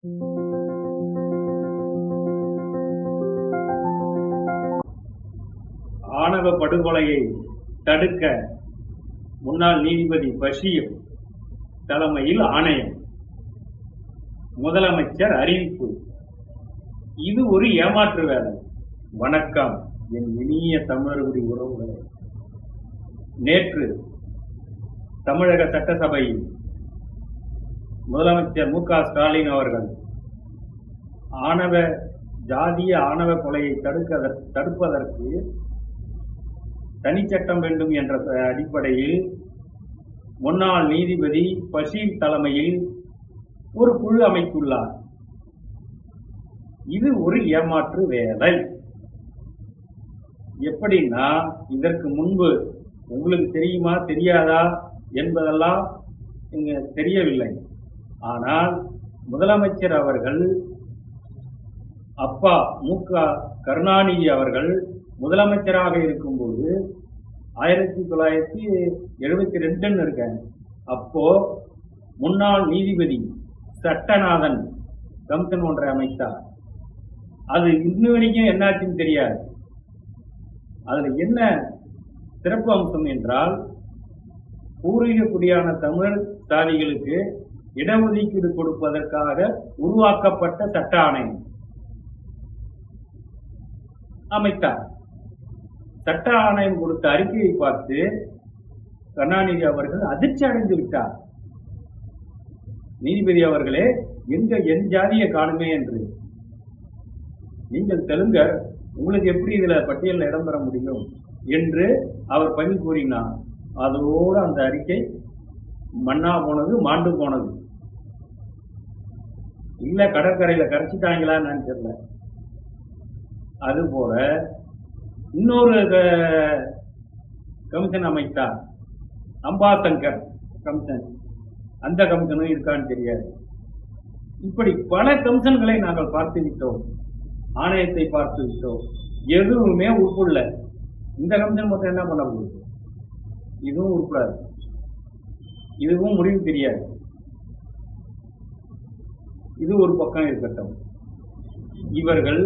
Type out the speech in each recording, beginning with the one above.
ஆணவ படுகொலையை தடுக்க முன்னாள் நீதிபதி பஷீர் தலைமையில் ஆணையம். முதலமைச்சர் அறிவிப்பு. இது ஒரு ஏமாற்று வேலை. வணக்கம். என் இனிய தமிழர்களுடைய உறவுகளே. நேற்று தமிழக சட்டசபையில் முதலமைச்சர் மு க ஸ்டாலின் அவர்கள் ஆணவ ஜாதிய ஆணவ கொலையை தடுக்க தடுப்பதற்கு தனிச்சட்டம் வேண்டும் என்ற அடிப்படையில் முன்னாள் நீதிபதி பஷீர் தலைமையில் ஒரு குழு அமைத்துள்ளார். இது ஒரு ஏமாற்று வேலை. எப்படின்னா இதற்கு முன்பு உங்களுக்கு தெரியுமா தெரியாதா என்பதெல்லாம் இங்க தெரியவில்லை. ஆனால் முதலமைச்சர் அவர்கள் அப்பா மு க கருணாநிதி அவர்கள் முதலமைச்சராக இருக்கும்போது ஆயிரத்தி தொள்ளாயிரத்தி எழுபத்தி ரெண்டுன்னு இருக்காங்க அப்போ முன்னாள் நீதிபதி சட்டநாதன் கமிஷன் ஒன்றை அமைத்தார். அது இன்னும் வரைக்கும் என்னாச்சுன்னு தெரியாது. அதில் என்ன சிறப்பு அம்சம் என்றால் பூர்வீக குடியான தமிழர் சாதிகளுக்கு இடஒதுக்கீடு கொடுப்பதற்காக உருவாக்கப்பட்ட சட்ட ஆணையம் அமைத்தார். சட்ட ஆணையம் கொடுத்த அறிக்கையை பார்த்து கருணாநிதி அவர்கள் அதிர்ச்சி அடைந்து விட்டார். நீதிபதி அவர்களே எங்க என் ஜாதிய காணுமே என்று. நீங்கள் தெலுங்கர் உங்களுக்கு எப்படி இதுல பட்டியலில் இடம்பெற முடியும்? என்று அவர் பதில் கூறினார். அதோடு அந்த அறிக்கை மண்ணா போனது மாண்டு போனது. இல்ல கடற்கரையில கரைச்சிட்டாங்களா என்னன்னு தெரியல. அது போல இன்னொரு கமிஷன் அமைத்தார் அம்பாசங்கர் கமிஷன் அந்த கமிஷனும் இருக்கான்னு தெரியாது. இப்படி பல கமிஷன்களை நாங்கள் பார்த்து விட்டோம். ஆணையத்தை பார்த்து விட்டோம். எதுவுமே உறுப்புள்ள இந்த கமிஷன் மட்டும் என்ன பண்ண முடியும்? இதுவும் உறுப்பிடாது இதுவும் முடிவு தெரியாது. இது ஒரு பக்கம் இருக்கட்டும். இவர்கள்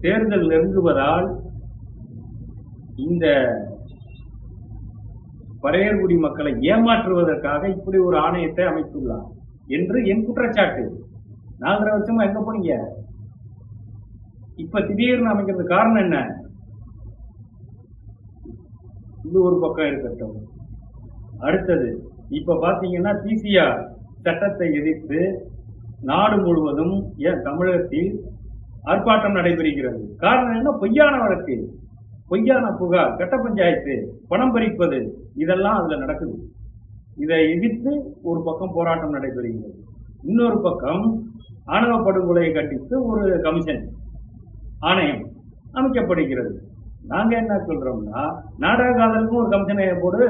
தேர்தல் நெருங்குவதால் இந்த பறையர்குடி மக்களை ஏமாற்றுவதற்காக இப்படி ஒரு ஆணையத்தை அமைத்துள்ளார் என்று என் குற்றச்சாட்டு. நாலரை வருஷமா எங்க போனீங்க? இப்ப திடீர்னு அமைக்கிறது காரணம் என்ன? இது ஒரு பக்கம் இருக்கட்டும். அடுத்தது இப்ப பாத்தீங்கன்னா பிசிஆர் சட்டத்தை எதிர்த்து நாடு முழுவதும் ஏன் தமிழகத்தில் ஆர்ப்பாட்டம் நடைபெறுகிறது. காரணம் என்ன? பொய்யான வழக்கு. பொய்யான புகார். கட்ட பஞ்சாயத்து பணம் பறிப்பது இதெல்லாம் அதுல நடக்குது. இதை எதிர்த்து ஒரு பக்கம் போராட்டம் நடைபெறுகிறது. இன்னொரு பக்கம் ஆணவ படுகொலையை கண்டித்து ஒரு கமிஷன் ஆணையம் அமைக்கப்படுகிறது. நாங்க என்ன சொல்றோம்னா நாடக காதலுக்கும் ஒரு கமிஷனை போடு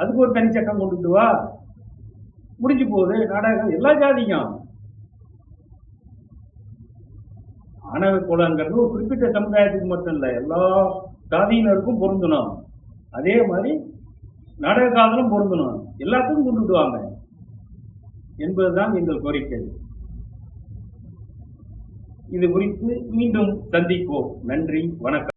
அதுக்கு ஒரு தனி சட்டம் கொண்டுட்டு வா. முடிஞ்சு போகுது நாடகம் எல்லா ஜாதிக்கும். ஆணவ குலங்கிறது ஒரு குறிப்பிட்ட சமுதாயத்துக்கு மட்டும் இல்லை எல்லா ஜாதியினருக்கும் பொருந்தணும். அதே மாதிரி நாடக காதலும் பொருந்தணும். எல்லாத்துக்கும் கொண்டுட்டு வாங்க என்பதுதான் எங்கள் கோரிக்கை. இது குறித்து மீண்டும் சந்திப்போம். நன்றி வணக்கம்.